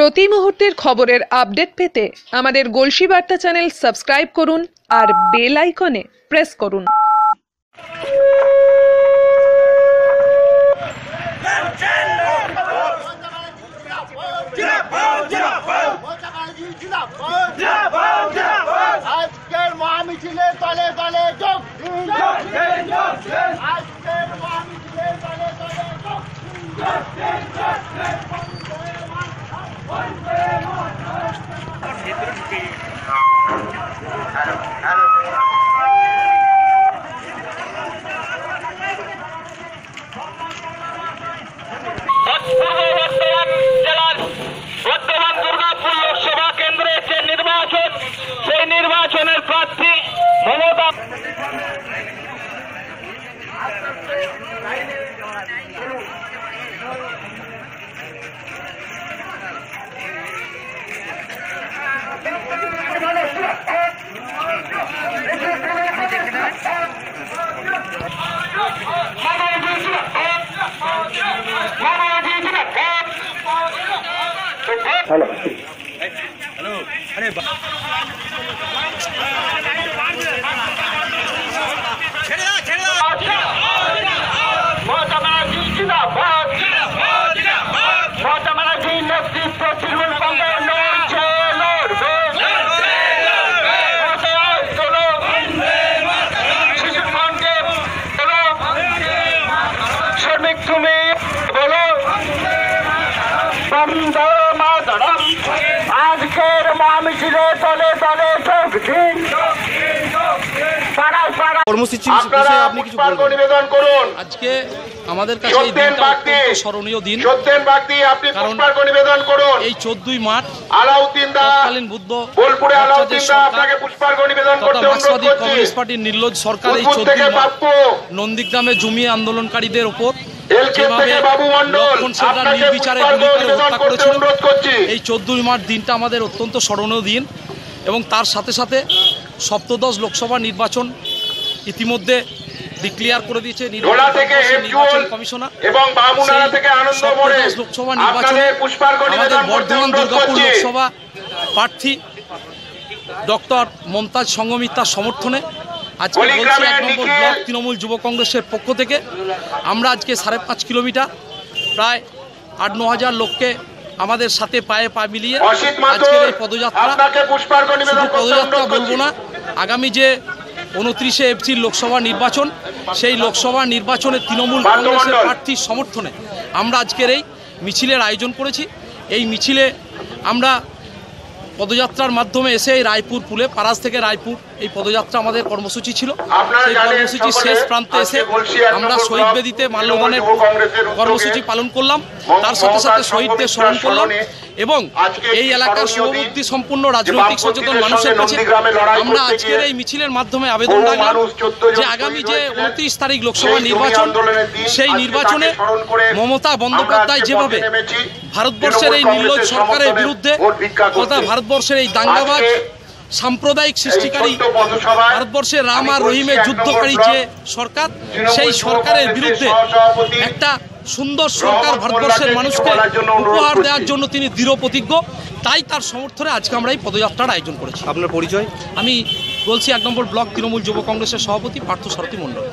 প্রতি মুহূর্তের খবরের আপডেট পেতে আমাদের গলসি বার্তা চ্যানেল সাবস্ক্রাইব করুন আর বেল আইকনে প্রেস করুন। আজকের মহামিছিলে তলে তলে যোগ। Hello. Hello. মমতা ব্যানার্জি জিন্দাবাদ মমতা আজকের মহামিছিলে তলে তলে যোগ দিন পাড়ায় পাড়ায়। কর্মসূচি বিষয়ে আপনি কিছু নিবেদন করুন। আজকে আমাদের কাছে এই সত্যেন দিনটা অত্যন্ত স্মরণীয় দিন। সত্যেন বাগদি আপনি কারণ নিবেদন করুন। এই চোদ্দই মার্চ আলাউদ্দিন দা তৎকালীন বুদ্ধ বোলপুরে আলাউদ্দিন দা আপনাকে পুষ্পার্ঘ্য নিবেদন করতে অনুরোধ করছি। কমিউনিস্ট পার্টির নির্লজ সরকার এই মার্চ নন্দীগ্রামে জমি আন্দোলনকারীদের ওপর নির্বিচারে পুষ্পার্ঘ্য গুলি হত্যা করেছিল। এই চোদ্দই মার্চ দিনটা আমাদের অত্যন্ত স্মরণীয় দিন এবং তার সাথে সাথে সপ্তদশ লোকসভা নির্বাচন ইতিমধ্যে ডিক্লেয়ার করে দিয়েছে নির্বাচন কমিশনার। এবং সপ্তদশ লোকসভা নির্বাচনে আমাদের বর্ধমান দুর্গাপুর লোকসভা প্রার্থী ডক্টর মমতাজ সঙ্গমিত্রার সমর্থনে আজকে বলছি এক নম্বর। ব্লক তৃণমূল যুব কংগ্রেসের পক্ষ থেকে। আমরা আজকে সাড়ে পাঁচ কিলোমিটার প্রায় আট ন হাজার লোককে আমাদের সাথে পায়ে পা মিলিয়ে আজকের এই পদযাত্রা শুধু পদযাত্রা বলব না আগামী যে উনত্রিশে এপ্রিল লোকসভা নির্বাচন সেই লোকসভা নির্বাচনে তৃণমূল কংগ্রেসের প্রার্থীর সমর্থনে আমরা আজকের এই মিছিলের আয়োজন করেছি। এই মিছিলে আমরা পদযাত্রার মাধ্যমে এসে এই রায়পুর পুলে পারাজ থেকে রায়পুর এই পদযাত্রা আমাদের কর্মসূচি ছিল। সেই জানেন কর্মসূচি শেষ প্রান্তে এসে আমরা শহীদ বেদিতে উদ্যোগে কর্মসূচি পালন করলাম। তার সাথে সাথে শহীদদের স্মরণ করলাম এবং এই এলাকার শুভবুদ্ধি সম্পন্ন রাজনৈতিক সচেতন মানুষের কাছে আমরা আজকের এই মিছিলের মাধ্যমে আবেদন রাখলাম মানুষ 14 জন যে আগামী যে উনত্রিশ তারিখ লোকসভা নির্বাচন সেই নির্বাচনে মমতা বন্দ্যোপাধ্যায় যেভাবে ভারতবর্ষের এই নির্লজ সরকারের বিরুদ্ধে তথা ভারতবর্ষের এই দাঙ্গাবাজ সাম্প্রদায়িক সৃষ্টিকারী ভারতবর্ষে রাম আর রহিমের যুদ্ধকারী যে সরকার সেই সরকারের বিরুদ্ধে একটা সুন্দর সরকার ভারতবর্ষের মানুষকে উপহার। দেওয়ার জন্য তিনি দৃঢ় প্রতিজ্ঞ। তাই তার সমর্থনে আজকে আমরা এই পদযাত্রার আয়োজন করেছি। আপনার পরিচয়? আমি বলছি এক নম্বর ব্লক তৃণমূল যুব কংগ্রেসের সভাপতি পার্থ সারথী মণ্ডল।